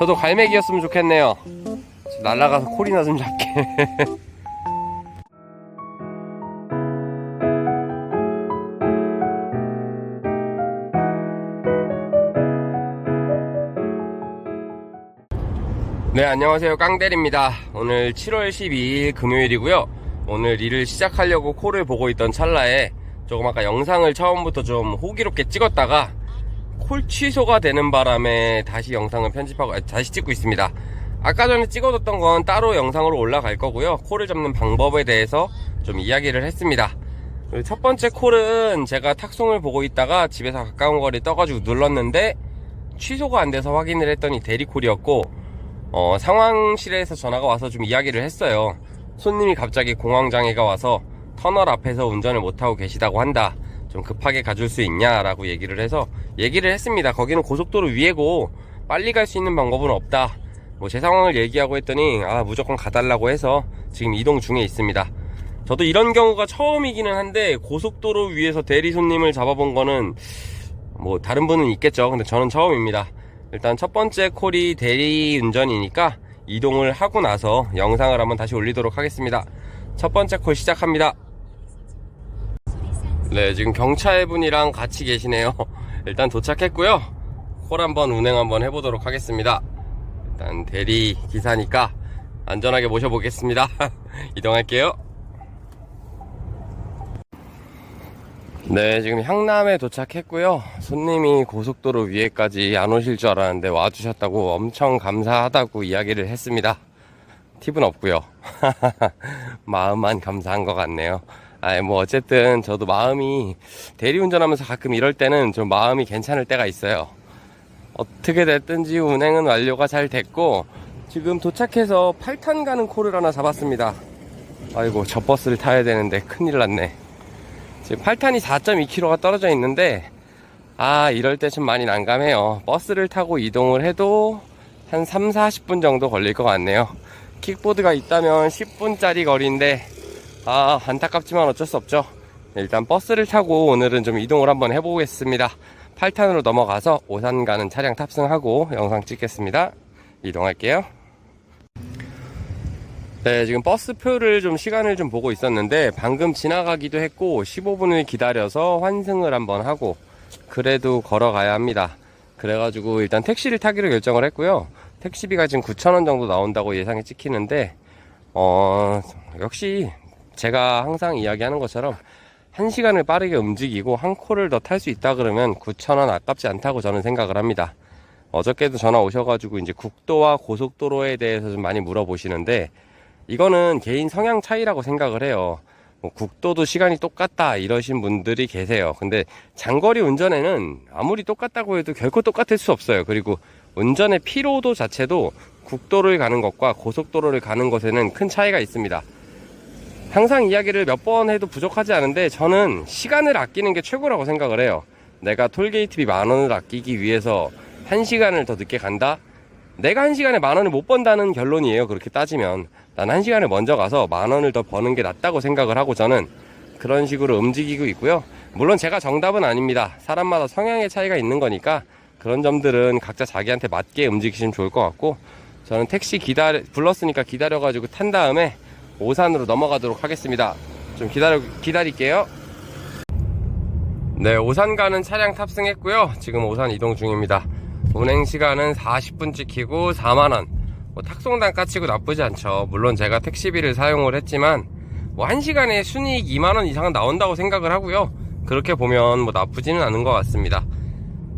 저도 갈매기였으면 좋겠네요. 날아가서 콜이나 좀 잡게. 네, 안녕하세요. 깡대리입니다. 오늘 7월 12일 금요일이고요. 오늘 일을 시작하려고 콜을 보고 있던 찰나에 조금 아까 영상을 처음부터 좀 호기롭게 찍었다가 콜 취소가 되는 바람에 다시 영상을 편집하고 아, 다시 찍고 있습니다. 아까 전에 찍어뒀던 건 따로 영상으로 올라갈 거고요. 콜을 잡는 방법에 대해서 좀 이야기를 했습니다. 첫 번째 콜은 제가 탁송을 보고 있다가 집에서 가까운 거리 떠가지고 눌렀는데 취소가 안 돼서 확인을 했더니 대리콜이었고 어, 상황실에서 전화가 와서 좀 이야기를 했어요. 손님이 갑자기 공황장애가 와서 터널 앞에서 운전을 못하고 계시다고 한다. 좀 급하게 가줄 수 있냐라고 얘기를 해서 얘기를 했습니다. 거기는 고속도로 위에고 빨리 갈 수 있는 방법은 없다. 뭐 제 상황을 얘기하고 했더니 아 무조건 가달라고 해서 지금 이동 중에 있습니다. 저도 이런 경우가 처음이기는 한데 고속도로 위에서 대리 손님을 잡아본 거는 뭐 다른 분은 있겠죠. 근데 저는 처음입니다. 일단 첫 번째 콜이 대리 운전이니까 이동을 하고 나서 영상을 한번 다시 올리도록 하겠습니다. 첫 번째 콜 시작합니다. 네, 지금 경찰분이랑 같이 계시네요. 일단 도착했고요. 콜 한번 운행 한번 해보도록 하겠습니다. 일단 대리 기사니까 안전하게 모셔보겠습니다. 이동할게요. 네, 지금 향남에 도착했고요. 손님이 고속도로 위에까지 안 오실 줄 알았는데 와주셨다고 엄청 감사하다고 이야기를 했습니다. 팁은 없고요. 마음만 감사한 것 같네요. 아이 뭐 어쨌든 저도 마음이 대리운전하면서 가끔 이럴 때는 좀 마음이 괜찮을 때가 있어요. 어떻게 됐든지 운행은 완료가 잘 됐고 지금 도착해서 8탄 가는 콜을 하나 잡았습니다. 아이고 저 버스를 타야 되는데 큰일 났네. 지금 8탄이 4.2km가 떨어져 있는데 아 이럴 때 좀 많이 난감해요 버스를 타고 이동을 해도 한 3, 40분 정도 걸릴 것 같네요 킥보드가 있다면 10분짜리 거리인데 아 안타깝지만 어쩔 수 없죠 일단 버스를 타고 오늘은 좀 이동을 한번 해보겠습니다 8탄으로 넘어가서 오산 가는 차량 탑승하고 영상 찍겠습니다 이동할게요 네, 지금 버스표를 좀 시간을 좀 보고 있었는데 방금 지나가기도 했고 15분을 기다려서 환승을 한번 하고 그래도 걸어가야 합니다. 그래가지고 일단 택시를 타기로 결정을 했고요. 택시비가 지금 9,000원 정도 나온다고 예상이 찍히는데 어, 역시 제가 항상 이야기하는 것처럼 한 시간을 빠르게 움직이고 한 콜을 더탈 수 있다 그러면 9,000원 아깝지 않다고 저는 생각을 합니다. 어저께도 전화 오셔가지고 이제 국도와 고속도로에 대해서 좀 많이 물어보시는데 이거는 개인 성향 차이라고 생각을 해요. 뭐 국도도 시간이 똑같다 이러신 분들이 계세요. 근데 장거리 운전에는 아무리 똑같다고 해도 결코 똑같을 수 없어요. 그리고 운전의 피로도 자체도 국도를 가는 것과 고속도로를 가는 것에는 큰 차이가 있습니다. 항상 이야기를 몇 번 해도 부족하지 않은데 저는 시간을 아끼는 게 최고라고 생각을 해요. 내가 톨게이트비 만 원을 아끼기 위해서 한 시간을 더 늦게 간다? 내가 한 시간에 만 원을 못 번다는 결론이에요. 그렇게 따지면. 난 한 시간을 먼저 가서 만 원을 더 버는 게 낫다고 생각을 하고 저는 그런 식으로 움직이고 있고요. 물론 제가 정답은 아닙니다. 사람마다 성향의 차이가 있는 거니까 그런 점들은 각자 자기한테 맞게 움직이시면 좋을 것 같고 저는 택시 기다려, 불렀으니까 기다려가지고 탄 다음에 오산으로 넘어가도록 하겠습니다. 좀 기다려, 기다릴게요. 네, 오산 가는 차량 탑승했고요. 지금 오산 이동 중입니다. 운행 시간은 40분 찍히고 4만원. 뭐 탁송단 까치고 나쁘지 않죠. 물론 제가 택시비를 사용을 했지만 뭐 1시간에 순이익 2만원 이상은 나온다고 생각을 하고요. 그렇게 보면 뭐 나쁘지는 않은 것 같습니다.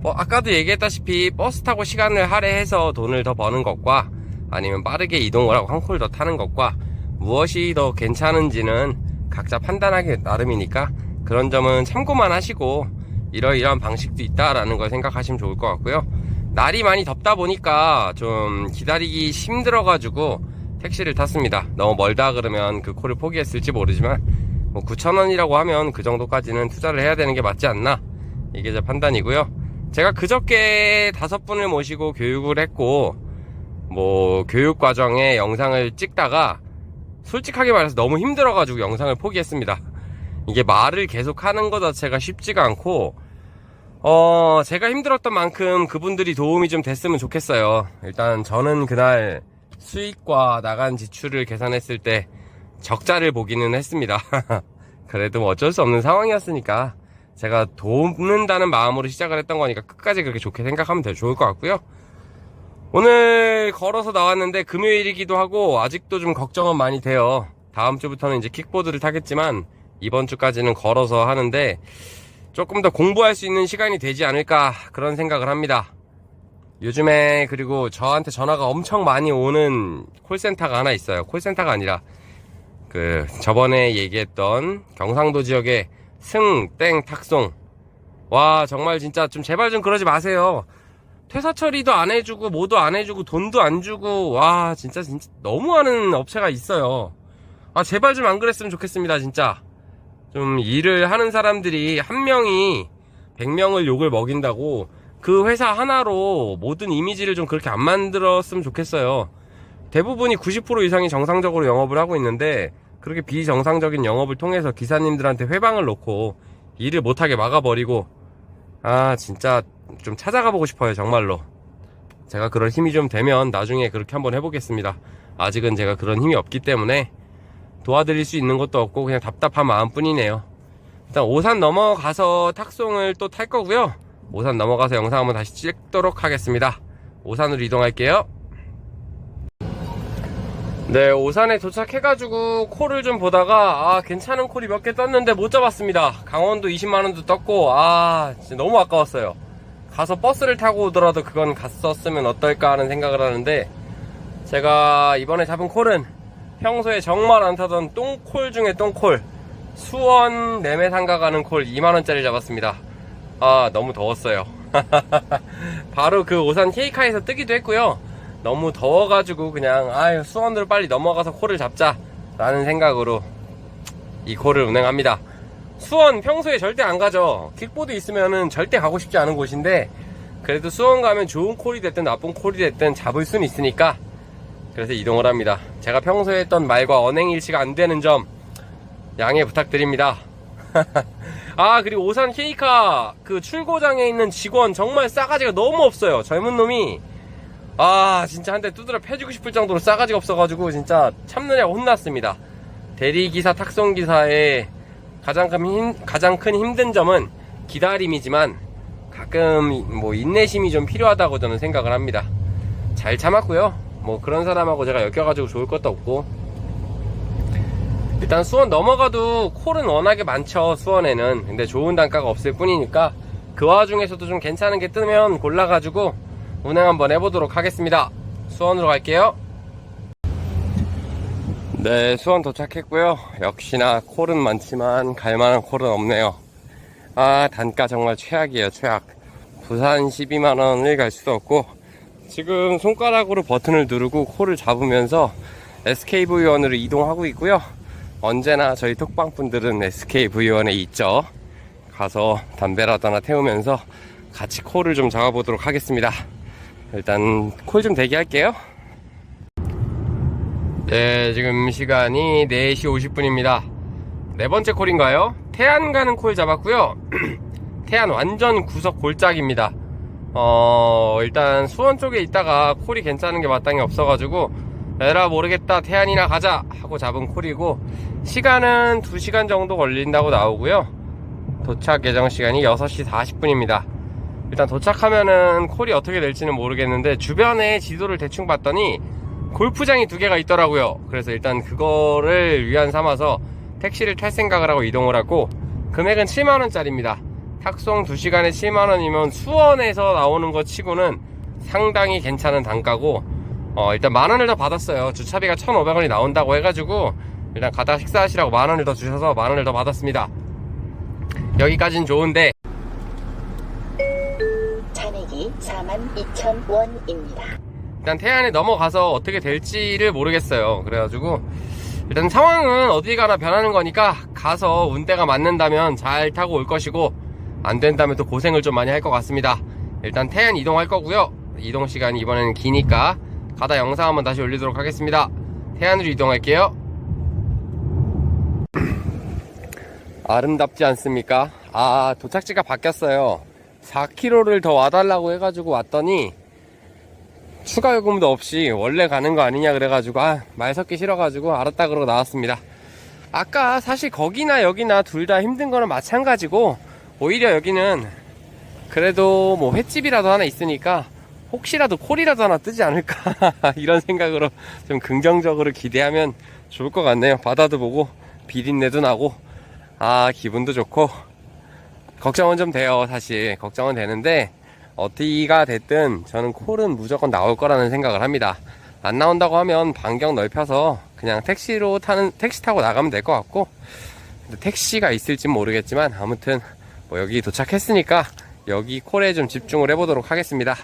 뭐 아까도 얘기했다시피 버스 타고 시간을 할애해서 돈을 더 버는 것과 아니면 빠르게 이동을 하고 한 콜 더 타는 것과 무엇이 더 괜찮은지는 각자 판단하기 나름이니까 그런 점은 참고만 하시고 이러이러한 방식도 있다라는 걸 생각하시면 좋을 것 같고요. 날이 많이 덥다 보니까 좀 기다리기 힘들어가지고 택시를 탔습니다. 너무 멀다 그러면 그 콜을 포기했을지 모르지만 뭐 9,000원이라고 하면 그 정도까지는 투자를 해야 되는 게 맞지 않나 이게 제 판단이고요. 제가 그저께 다섯 분을 모시고 교육을 했고 뭐 교육 과정에 영상을 찍다가 솔직하게 말해서 너무 힘들어가지고 영상을 포기했습니다. 이게 말을 계속 하는 것 자체가 쉽지가 않고 어, 제가 힘들었던 만큼 그분들이 도움이 좀 됐으면 좋겠어요. 일단 저는 그날 수익과 나간 지출을 계산했을 때 적자를 보기는 했습니다. 그래도 뭐 어쩔 수 없는 상황이었으니까 제가 돕는다는 마음으로 시작을 했던 거니까 끝까지 그렇게 좋게 생각하면 더 좋을 것 같고요. 오늘 걸어서 나왔는데 금요일이기도 하고 아직도 좀 걱정은 많이 돼요. 다음 주부터는 이제 킥보드를 타겠지만 이번 주까지는 걸어서 하는데 조금 더 공부할 수 있는 시간이 되지 않을까 그런 생각을 합니다. 요즘에 그리고 저한테 전화가 엄청 많이 오는 콜센터가 하나 있어요. 콜센터가 아니라 그 저번에 얘기했던 경상도 지역의 승 땡 탁송 와 정말 진짜 좀 제발 좀 그러지 마세요. 퇴사 처리도 안 해주고 뭐도 안 해주고 돈도 안 주고 와 진짜 진짜 너무하는 업체가 있어요. 아 제발 좀 안 그랬으면 좋겠습니다 진짜. 좀 일을 하는 사람들이 한 명이 100명을 욕을 먹인다고 그 회사 하나로 모든 이미지를 좀 그렇게 안 만들었으면 좋겠어요. 대부분이 90% 이상이 정상적으로 영업을 하고 있는데 그렇게 비정상적인 영업을 통해서 기사님들한테 회방을 놓고 일을 못하게 막아버리고 아 진짜 좀 찾아가 보고 싶어요 정말로 제가 그럴 힘이 좀 되면 나중에 그렇게 한번 해보겠습니다 아직은 제가 그런 힘이 없기 때문에 도와드릴 수 있는 것도 없고 그냥 답답한 마음뿐이네요. 일단 오산 넘어가서 탁송을 또 탈 거고요. 오산 넘어가서 영상 한번 다시 찍도록 하겠습니다. 오산으로 이동할게요. 네, 오산에 도착해가지고 콜을 좀 보다가 아 괜찮은 콜이 몇 개 떴는데 못 잡았습니다. 강원도 20만원도 떴고 아 진짜 너무 아까웠어요. 가서 버스를 타고 오더라도 그건 갔었으면 어떨까 하는 생각을 하는데 제가 이번에 잡은 콜은 평소에 정말 안 타던 똥콜 중에 똥콜 수원 매매상가 가는 콜 2만원짜리 잡았습니다. 아 너무 더웠어요. 바로 그 오산 케이카에서 뜨기도 했고요. 너무 더워가지고 그냥 아유 수원으로 빨리 넘어가서 콜을 잡자 라는 생각으로 이 콜을 운행합니다 수원 평소에 절대 안 가죠 킥보드 있으면은 절대 가고 싶지 않은 곳인데 그래도 수원 가면 좋은 콜이 됐든 나쁜 콜이 됐든 잡을 수는 있으니까 그래서 이동을 합니다. 제가 평소에 했던 말과 언행 일치가 안 되는 점 양해 부탁드립니다. 아 그리고 오산 케이카 그 출고장에 있는 직원 정말 싸가지가 너무 없어요. 젊은 놈이 아 진짜 한 대 두드려 패주고 싶을 정도로 싸가지가 없어가지고 진짜 참느냐고 혼났습니다. 대리기사 탁송기사의 가장 큰, 힘, 가장 큰 힘든 점은 기다림이지만 가끔 뭐 인내심이 좀 필요하다고 저는 생각을 합니다. 잘 참았고요. 뭐 그런 사람하고 제가 엮여가지고 좋을 것도 없고 일단 수원 넘어가도 콜은 워낙에 많죠 수원에는 근데 좋은 단가가 없을 뿐이니까 그 와중에서도 좀 괜찮은 게 뜨면 골라가지고 운행 한번 해보도록 하겠습니다 수원으로 갈게요 네 수원 도착했고요 역시나 콜은 많지만 갈만한 콜은 없네요 아 단가 정말 최악이에요 최악 부산 12만원을 갈 수도 없고 지금 손가락으로 버튼을 누르고 콜을 잡으면서 SKV1으로 이동하고 있고요. 언제나 저희 톡방분들은 SKV1에 있죠. 가서 담배라도 하나 태우면서 같이 콜을 좀 잡아보도록 하겠습니다. 일단 콜 좀 대기할게요. 네, 지금 시간이 4시 50분입니다. 네 번째 콜인가요? 태안 가는 콜 잡았고요. 태안 완전 구석 골짝입니다. 어 일단 수원 쪽에 있다가 콜이 괜찮은 게 마땅히 없어가지고 에라 모르겠다 태안이나 가자 하고 잡은 콜이고 시간은 2시간 정도 걸린다고 나오고요 도착 예정 시간이 6시 40분입니다 일단 도착하면은 콜이 어떻게 될지는 모르겠는데 주변에 지도를 대충 봤더니 골프장이 두 개가 있더라고요. 그래서 일단 그거를 위안 삼아서 택시를 탈 생각을 하고 이동을 하고 금액은 7만원짜리입니다. 탁송 2시간에 7만원이면 수원에서 나오는 것 치고는 상당히 괜찮은 단가고 어, 일단 만원을 더 받았어요. 주차비가 1,500원이 나온다고 해가지고 일단 가다 식사하시라고 만원을 더 주셔서 만원을 더 받았습니다. 여기까진 좋은데. 잔액이 42,000원입니다. 일단 태안에 넘어가서 어떻게 될지를 모르겠어요 그래가지고 일단 상황은 어디 가나 변하는 거니까 가서 운대가 맞는다면 잘 타고 올 것이고 안 된다면 또 고생을 좀 많이 할 것 같습니다. 일단 태안 이동할 거고요. 이동 시간이 이번에는 기니까 가다 영상 한번 다시 올리도록 하겠습니다. 태안으로 이동할게요. 아름답지 않습니까? 아 도착지가 바뀌었어요. 4km를 더 와달라고 해가지고 왔더니 추가 요금도 없이 원래 가는 거 아니냐 그래가지고 아 말 섞기 싫어가지고 알았다 그러고 나왔습니다. 아까 사실 거기나 여기나 둘 다 힘든 거는 마찬가지고 오히려 여기는 그래도 뭐 횟집이라도 하나 있으니까 혹시라도 콜이라도 하나 뜨지 않을까 이런 생각으로 좀 긍정적으로 기대하면 좋을 것 같네요. 바다도 보고 비린내도 나고 아 기분도 좋고. 걱정은 좀 돼요 사실. 걱정은 되는데 어디가 됐든 저는 콜은 무조건 나올 거라는 생각을 합니다. 안 나온다고 하면 반경 넓혀서 그냥 택시로 타는 택시 타고 나가면 될 것 같고 택시가 있을진 모르겠지만 아무튼 뭐 여기 도착했으니까 여기 콜에 좀 집중을 해보도록 하겠습니다.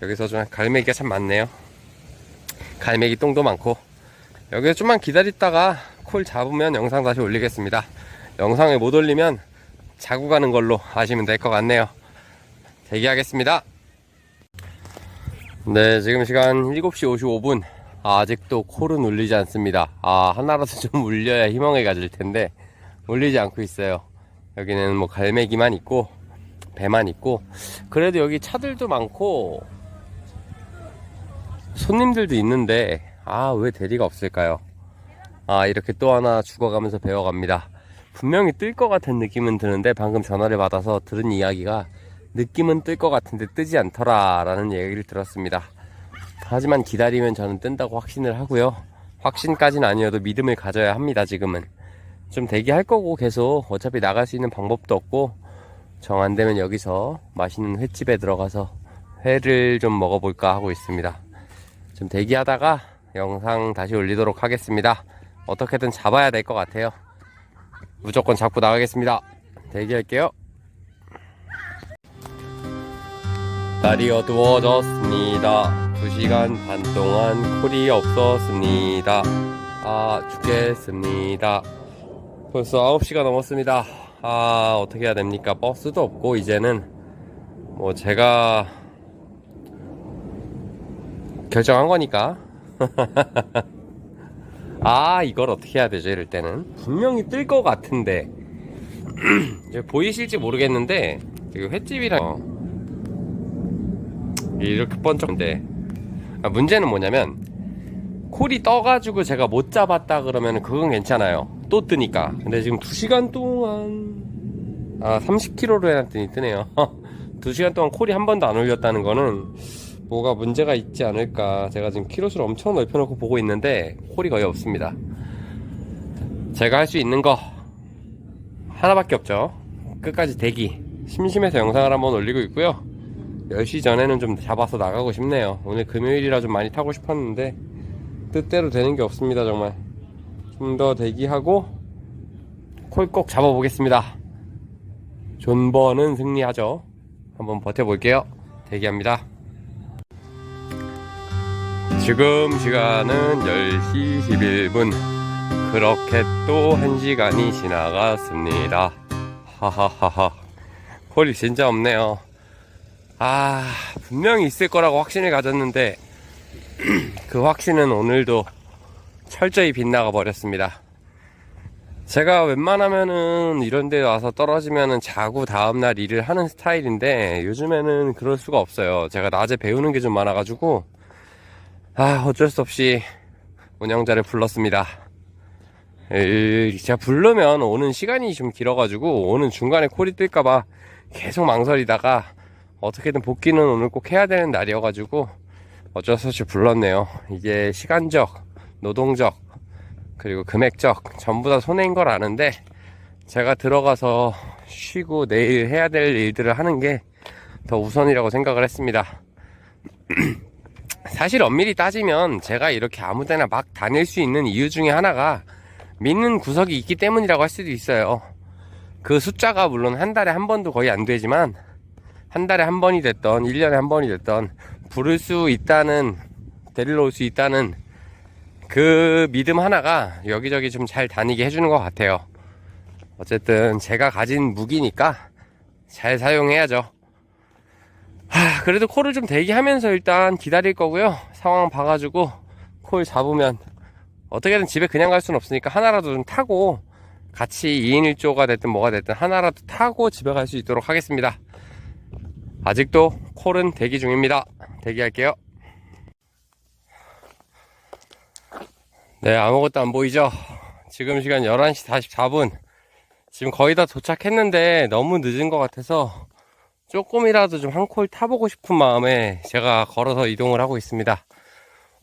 여기서 좀 갈매기가 참 많네요. 갈매기 똥도 많고. 여기서 좀만 기다리다가 콜 잡으면 영상 다시 올리겠습니다. 영상을 못 올리면 자고 가는 걸로 아시면 될 것 같네요 대기하겠습니다. 네 지금 시간 7시 55분. 아, 아직도 콜은 울리지 않습니다. 아 하나라도 좀 울려야 희망을 가질 텐데 울리지 않고 있어요. 여기는 뭐 갈매기만 있고 배만 있고. 그래도 여기 차들도 많고 손님들도 있는데 아 왜 대리가 없을까요? 아 이렇게 또 하나 죽어가면서 배워갑니다. 분명히 뜰 것 같은 느낌은 드는데 방금 전화를 받아서 들은 이야기가 느낌은 뜰 것 같은데 뜨지 않더라 라는 얘기를 들었습니다 하지만 기다리면 저는 뜬다고 확신을 하고요 확신까지는 아니어도 믿음을 가져야 합니다 지금은 좀 대기할 거고 계속 어차피 나갈 수 있는 방법도 없고 정 안 되면 여기서 맛있는 횟집에 들어가서 회를 좀 먹어볼까 하고 있습니다. 좀 대기하다가 영상 다시 올리도록 하겠습니다. 어떻게든 잡아야 될 것 같아요. 무조건 잡고 나가겠습니다. 대기할게요. 날이 어두워졌습니다. 2시간 반 동안 콜이 없었습니다. 아, 죽겠습니다. 벌써 9시가 넘었습니다. 아, 어떻게 해야 됩니까? 버스도 없고, 이제는, 뭐, 제가, 결정한 거니까. 아, 이걸 어떻게 해야 되죠, 이럴 때는. 분명히 뜰 것 같은데. 보이실지 모르겠는데, 이거 횟집이랑, 어, 이렇게 번쩍인데, 아, 문제는 뭐냐면, 콜이 떠가지고 제가 못 잡았다 그러면 그건 괜찮아요. 또 뜨니까. 근데 지금 2시간 동안, 아, 30km로 해놨더니 뜨네요. 2시간 동안 콜이 한 번도 안 올렸다는 거는 뭐가 문제가 있지 않을까. 제가 지금 키로수를 엄청 넓혀놓고 보고 있는데 콜이 거의 없습니다. 제가 할 수 있는 거 하나밖에 없죠. 끝까지 대기. 심심해서 영상을 한번 올리고 있고요. 10시 전에는 좀 잡아서 나가고 싶네요. 오늘 금요일이라 좀 많이 타고 싶었는데 뜻대로 되는 게 없습니다 정말. 좀 더 대기하고 콜꼭 잡아보겠습니다. 존버는 승리하죠. 한번 버텨볼게요. 대기합니다. 지금 시간은 10시 11분. 그렇게 또 1시간이 지나갔습니다. 하하하하. 콜이 진짜 없네요 아 분명히 있을 거라고 확신을 가졌는데 그 확신은 오늘도 철저히 빗나가 버렸습니다. 제가 웬만하면은 이런 데 와서 떨어지면은 자고 다음날 일을 하는 스타일인데 요즘에는 그럴 수가 없어요. 제가 낮에 배우는 게 좀 많아가지고 아 어쩔 수 없이 운영자를 불렀습니다. 제가 부르면 오는 시간이 좀 길어가지고 오는 중간에 콜이 뜰까봐 계속 망설이다가 어떻게든 복귀는 오늘 꼭 해야 되는 날이어가지고 어쩔 수 없이 불렀네요. 이게 시간적, 노동적, 그리고 금액적 전부 다 손해인 걸 아는데 제가 들어가서 쉬고 내일 해야 될 일들을 하는 게 더 우선이라고 생각을 했습니다. 사실 엄밀히 따지면 제가 이렇게 아무 데나 막 다닐 수 있는 이유 중에 하나가 믿는 구석이 있기 때문이라고 할 수도 있어요. 그 숫자가 물론 한 달에 한 번도 거의 안 되지만 한 달에 한 번이 됐던 1년에 한 번이 됐던 부를 수 있다는 데리러 올 수 있다는 그 믿음 하나가 여기저기 좀 잘 다니게 해주는 것 같아요. 어쨌든 제가 가진 무기니까 잘 사용해야죠. 하, 그래도 콜을 좀 대기하면서 일단 기다릴 거고요. 상황 봐가지고 콜 잡으면 어떻게든 집에 그냥 갈 수는 없으니까 하나라도 좀 타고 같이 2인 1조가 됐든 뭐가 됐든 하나라도 타고 집에 갈 수 있도록 하겠습니다. 아직도 콜은 대기 중입니다. 대기할게요. 네, 아무것도 안 보이죠? 지금 시간 11시 44분. 지금 거의 다 도착했는데 너무 늦은 것 같아서 조금이라도 좀 한 콜 타보고 싶은 마음에 제가 걸어서 이동을 하고 있습니다.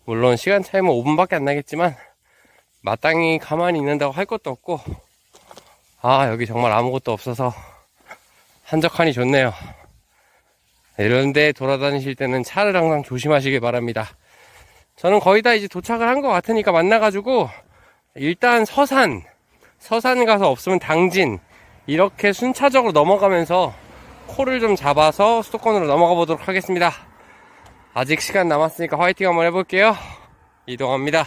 물론 시간 차이면 5분밖에 안 나겠지만 마땅히 가만히 있는다고 할 것도 없고 아 여기 정말 아무것도 없어서 한적하니 좋네요. 이런데 돌아다니실 때는 차를 항상 조심하시길 바랍니다. 저는 거의 다 이제 도착을 한 것 같으니까 만나가지고 일단 서산 서산 가서 없으면 당진 이렇게 순차적으로 넘어가면서 코를 좀 잡아서 수도권으로 넘어가 보도록 하겠습니다. 아직 시간 남았으니까 화이팅 한번 해볼게요. 이동합니다.